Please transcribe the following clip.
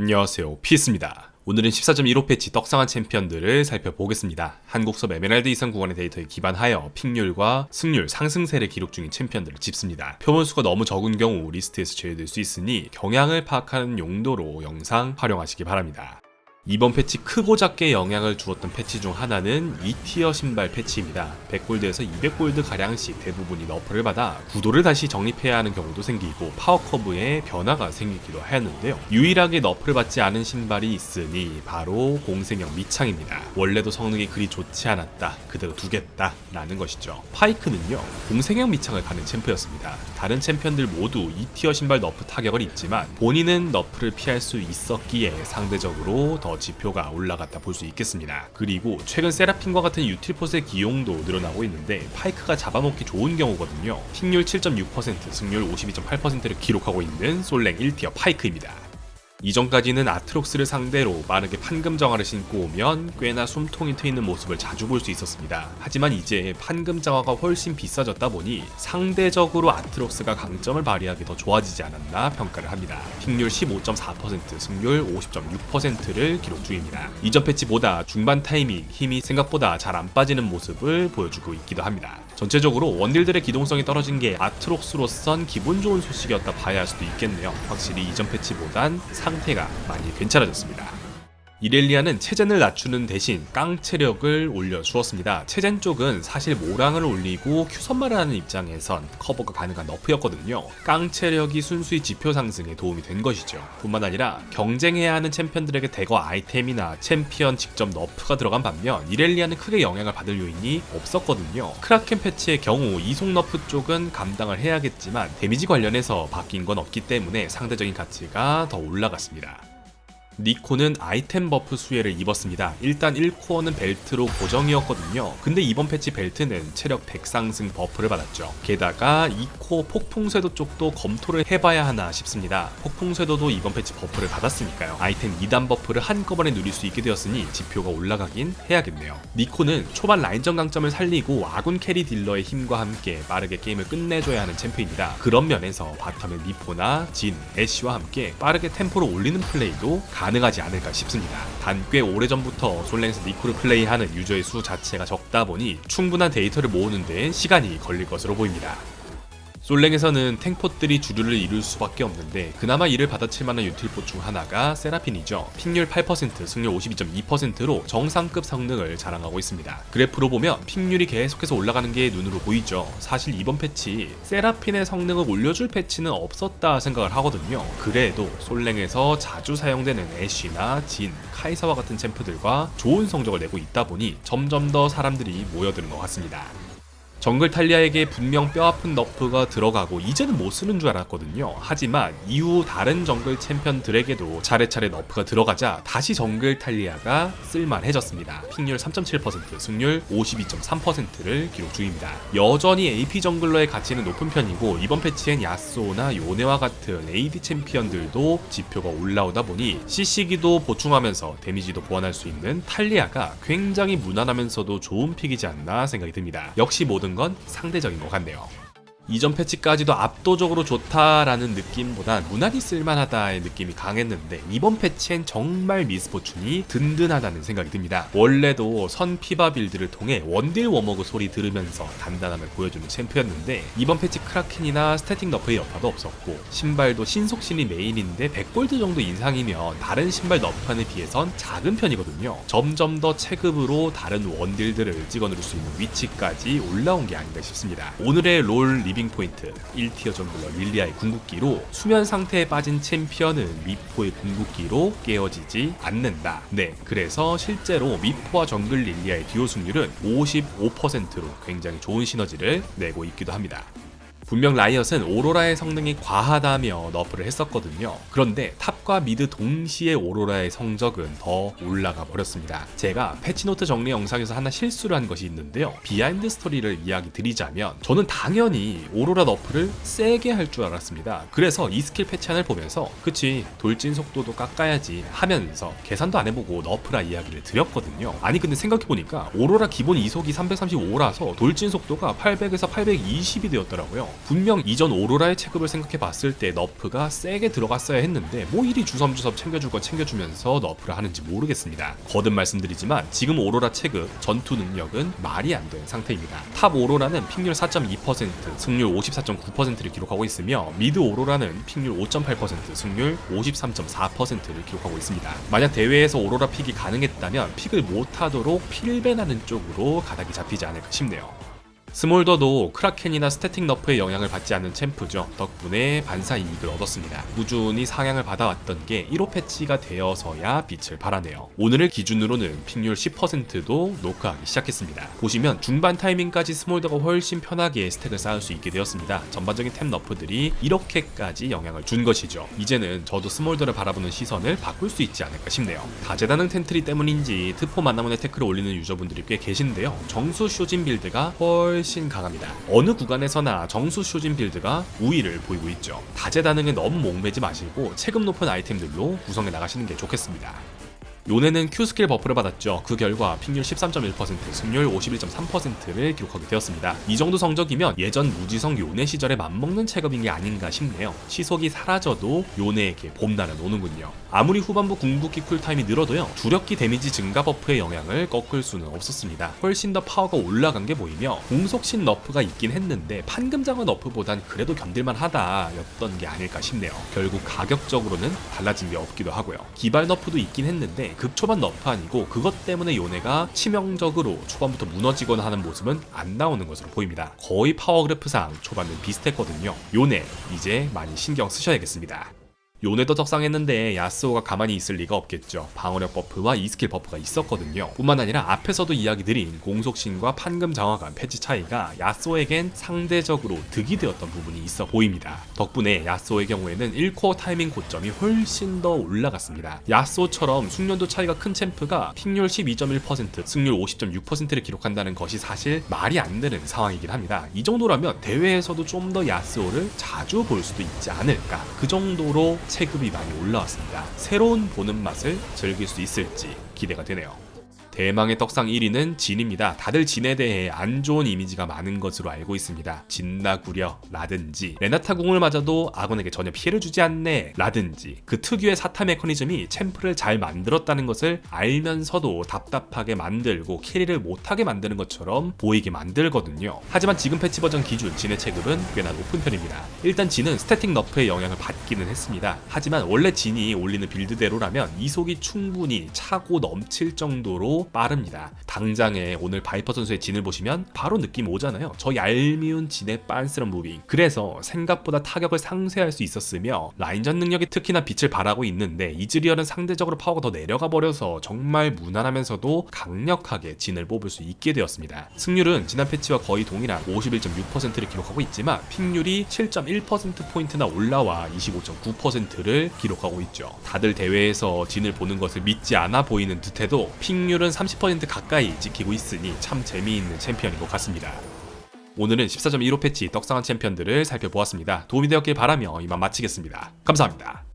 안녕하세요 피스입니다 오늘은 14.15 패치 떡상한 챔피언들을 살펴보겠습니다. 한국 섭 에메랄드 이상 구간의 데이터에 기반하여 픽률과 승률 상승세를 기록 중인 챔피언들을 짚습니다. 표본수가 너무 적은 경우 리스트에서 제외될 수 있으니 경향을 파악하는 용도로 영상 활용하시기 바랍니다. 이번 패치 크고 작게 영향을 주었던 패치 중 하나는 2티어 신발 패치입니다. 100골드에서 200골드 가량씩 대부분이 너프를 받아 구도를 다시 정립해야 하는 경우도 생기고 파워 커브에 변화가 생기기도 하였는데요. 유일하게 너프를 받지 않은 신발이 있으니 바로 공생형 미창입니다. 원래도 성능이 그리 좋지 않았다. 그대로 두겠다. 라는 것이죠. 파이크는요. 공생형 미창을 가는 챔프였습니다. 다른 챔피언들 모두 2티어 신발 너프 타격을 입지만 본인은 너프를 피할 수 있었기에 상대적으로 더 지표가 올라갔다 볼 수 있겠습니다. 그리고 최근 세라핀과 같은 유틸폿의 기용도 늘어나고 있는데 파이크가 잡아먹기 좋은 경우거든요. 픽률 7.6%, 승률 52.8%를 기록하고 있는 솔랭 1티어 파이크입니다. 이전까지는 아트록스를 상대로 빠르게 판금 정화를 신고 오면 꽤나 숨통이 트이는 모습을 자주 볼 수 있었습니다. 하지만 이제 판금 정화가 훨씬 비싸졌다 보니 상대적으로 아트록스가 강점을 발휘하기 더 좋아지지 않았나 평가를 합니다. 픽률 15.4%, 승률 50.6%를 기록 중입니다. 이전 패치보다 중반 타이밍, 힘이 생각보다 잘 안 빠지는 모습을 보여주고 있기도 합니다. 전체적으로 원딜들의 기동성이 떨어진 게 아트록스로선 기분 좋은 소식이었다 봐야 할 수도 있겠네요. 확실히 이전 패치보단 상태가 많이 괜찮아졌습니다. 이렐리아는 체젠을 낮추는 대신 깡 체력을 올려주었습니다. 체젠 쪽은 사실 모랑을 올리고 큐선마를 하는 입장에선 커버가 가능한 너프였거든요. 깡 체력이 순수히 지표 상승에 도움이 된 것이죠. 뿐만 아니라 경쟁해야 하는 챔피언들에게 대거 아이템이나 챔피언 직접 너프가 들어간 반면 이렐리아는 크게 영향을 받을 요인이 없었거든요. 크라켄 패치의 경우 이속 너프 쪽은 감당을 해야겠지만 데미지 관련해서 바뀐 건 없기 때문에 상대적인 가치가 더 올라갔습니다. 니코는 아이템 버프 수혜를 입었습니다. 일단 1코어는 벨트로 고정이었거든요. 근데 이번 패치 벨트는 체력 100 상승 버프를 받았죠. 게다가 2코 폭풍쇄도 쪽도 검토를 해봐야 하나 싶습니다. 폭풍쇄도도 이번 패치 버프를 받았으니까요. 아이템 2단 버프를 한꺼번에 누릴 수 있게 되었으니 지표가 올라가긴 해야겠네요. 니코는 초반 라인전 강점을 살리고 아군 캐리 딜러의 힘과 함께 빠르게 게임을 끝내줘야 하는 챔프입니다. 그런 면에서 바텀의 니포나 진, 애쉬와 함께 빠르게 템포를 올리는 플레이도 가 가능하지 않을까 싶습니다. 단 꽤 오래전부터 솔랭에서 니코를 플레이하는 유저의 수 자체가 적다 보니 충분한 데이터를 모으는 데 시간이 걸릴 것으로 보입니다. 솔랭에서는 탱포들이 주류를 이룰 수밖에 없는데 그나마 이를 받아칠 만한 유틸포 중 하나가 세라핀이죠. 픽률 8%, 승률 52.2%로 정상급 성능을 자랑하고 있습니다. 그래프로 보면 픽률이 계속해서 올라가는 게 눈으로 보이죠. 사실 이번 패치 세라핀의 성능을 올려줄 패치는 없었다 생각을 하거든요. 그래도 솔랭에서 자주 사용되는 애쉬나 진, 카이사와 같은 챔프들과 좋은 성적을 내고 있다 보니 점점 더 사람들이 모여드는 것 같습니다. 정글 탈리아에게 분명 뼈아픈 너프가 들어가고 이제는 못 쓰는 줄 알았거든요. 하지만 이후 다른 정글 챔피언들에게도 차례차례 너프가 들어가자 다시 정글 탈리아가 쓸만해졌습니다. 픽률 3.7%, 승률 52.3%를 기록 중입니다. 여전히 AP 정글러의 가치는 높은 편이고 이번 패치엔 야스오나 요네와 같은 AD 챔피언들도 지표가 올라오다 보니 CC기도 보충하면서 데미지도 보완할 수 있는 탈리아가 굉장히 무난하면서도 좋은 픽이지 않나 생각이 듭니다. 역시 모든 건 상대적인 것 같네요. 이전 패치까지도 압도적으로 좋다라는 느낌보단 무난히 쓸만하다의 느낌이 강했는데 이번 패치엔 정말 미스포춘이 든든하다는 생각이 듭니다. 원래도 선 피바 빌드를 통해 원딜 워머그 소리 들으면서 단단함을 보여주는 챔프였는데 이번 패치 크라켄이나 스태틱 너프의 여파도 없었고 신발도 신속신이 메인인데 100골드 정도 인상이면 다른 신발 너프안에 비해선 작은 편이거든요. 점점 더 체급으로 다른 원딜들을 찍어 누를 수 있는 위치까지 올라온 게 아닌가 싶습니다. 오늘의 롤 리빙 포인트 1티어 정글러 릴리아의 궁극기로 수면 상태에 빠진 챔피언은 미포의 궁극기로 깨어지지 않는다. 네, 그래서 실제로 미포와 정글 릴리아의 듀오 승률은 55%로 굉장히 좋은 시너지를 내고 있기도 합니다. 분명 라이엇은 오로라의 성능이 과하다며 너프를 했었거든요. 그런데 탑과 미드 동시에 오로라의 성적은 더 올라가 버렸습니다. 제가 패치노트 정리 영상에서 하나 실수를 한 것이 있는데요. 비하인드 스토리를 이야기 드리자면 저는 당연히 오로라 너프를 세게 할 줄 알았습니다. 그래서 이 스킬 패치안을 보면서 그치 돌진 속도도 깎아야지 하면서 계산도 안 해보고 너프라 이야기를 드렸거든요. 아니 근데 생각해보니까 오로라 기본 이속이 335라서 돌진 속도가 800에서 820이 되었더라고요. 분명 이전 오로라의 체급을 생각해 봤을 때 너프가 세게 들어갔어야 했는데 뭐 이리 주섬주섬 챙겨줄 건 챙겨주면서 너프를 하는지 모르겠습니다. 거듭 말씀드리지만 지금 오로라 체급 전투 능력은 말이 안 되는 상태입니다. 탑 오로라는 픽률 4.2%, 승률 54.9%를 기록하고 있으며 미드 오로라는 픽률 5.8%, 승률 53.4%를 기록하고 있습니다. 만약 대회에서 오로라 픽이 가능했다면 픽을 못하도록 필벤하는 쪽으로 가닥이 잡히지 않을까 싶네요. 스몰더도 크라켄이나 스태틱 너프의 영향을 받지 않는 챔프죠. 덕분에 반사 이익을 얻었습니다. 꾸준히 상향을 받아왔던 게 1호 패치가 되어서야 빛을 발하네요. 오늘을 기준으로는 픽률 10%도 노크하기 시작했습니다. 보시면 중반 타이밍까지 스몰더가 훨씬 편하게 스택을 쌓을 수 있게 되었습니다. 전반적인 템 너프들이 이렇게까지 영향을 준 것이죠. 이제는 저도 스몰더를 바라보는 시선을 바꿀 수 있지 않을까 싶네요. 다재다능 텐트리 때문인지 트포 만나문의 태클을 올리는 유저분들이 꽤 계신데요. 정수 쇼진 빌드가 훨씬 강합니다. 어느 구간에서나 정수 쇼진 빌드가 우위를 보이고 있죠. 다재다능에 너무 목매지 마시고 체급 높은 아이템들로 구성해 나가시는 게 좋겠습니다. 요네는 Q 스킬 버프를 받았죠. 그 결과 픽률 13.1%, 승률 51.3%를 기록하게 되었습니다. 이 정도 성적이면 예전 무지성 요네 시절에 맞먹는 체급인 게 아닌가 싶네요. 시속이 사라져도 요네에게 봄날은 오는군요. 아무리 후반부 궁극기 쿨타임이 늘어도요. 주력기 데미지 증가 버프의 영향을 꺾을 수는 없었습니다. 훨씬 더 파워가 올라간 게 보이며 공속신 너프가 있긴 했는데 판금장어 너프보단 그래도 견딜만 하다 였던 게 아닐까 싶네요. 결국 가격적으로는 달라진 게 없기도 하고요. 기발 너프도 있긴 했는데 극초반 너프 아니고 그것 때문에 요네가 치명적으로 초반부터 무너지거나 하는 모습은 안 나오는 것으로 보입니다. 거의 파워 그래프상 초반은 비슷했거든요. 요네 이제 많이 신경 쓰셔야겠습니다. 요네도 떡상했는데 야스오가 가만히 있을 리가 없겠죠. 방어력 버프와 이스킬 버프가 있었거든요. 뿐만 아니라 앞에서도 이야기 드린 공속신과 판금 장화간 패치 차이가 야스오에겐 상대적으로 득이 되었던 부분이 있어 보입니다. 덕분에 야스오의 경우에는 1코어 타이밍 고점이 훨씬 더 올라갔습니다. 야스오처럼 숙련도 차이가 큰 챔프가 픽률 12.1%, 승률 50.6%를 기록한다는 것이 사실 말이 안 되는 상황이긴 합니다. 이 정도라면 대회에서도 좀 더 야스오를 자주 볼 수도 있지 않을까. 그 정도로 체급이 많이 올라왔습니다. 새로운 보는 맛을 즐길 수 있을지 기대가 되네요. 대망의 떡상 1위는 진입니다. 다들 진에 대해 안 좋은 이미지가 많은 것으로 알고 있습니다. 진나구려 라든지 레나타 궁을 맞아도 아군에게 전혀 피해를 주지 않네 라든지 그 특유의 사타 메커니즘이 챔프를 잘 만들었다는 것을 알면서도 답답하게 만들고 캐리를 못하게 만드는 것처럼 보이게 만들거든요. 하지만 지금 패치 버전 기준 진의 체급은 꽤나 높은 편입니다. 일단 진은 스태틱 너프의 영향을 받기는 했습니다. 하지만 원래 진이 올리는 빌드대로라면 이속이 충분히 차고 넘칠 정도로 빠릅니다. 당장에 오늘 바이퍼 선수의 진을 보시면 바로 느낌 오잖아요. 저 얄미운 진의 빤스런 무빙. 그래서 생각보다 타격을 상쇄할 수 있었으며 라인전 능력이 특히나 빛을 발하고 있는데 이즈리얼은 상대적으로 파워가 더 내려가 버려서 정말 무난하면서도 강력하게 진을 뽑을 수 있게 되었습니다. 승률은 지난 패치와 거의 동일한 51.6%를 기록하고 있지만 픽률이 7.1%포인트나 올라와 25.9%를 기록하고 있죠. 다들 대회에서 진을 보는 것을 믿지 않아 보이는 듯해도 픽률은 30% 가까이 찍히고 있으니 참 재미있는 챔피언인 것 같습니다. 오늘은 14.15 패치 떡상한 챔피언들을 살펴보았습니다. 도움이 되었길 바라며 이만 마치겠습니다. 감사합니다.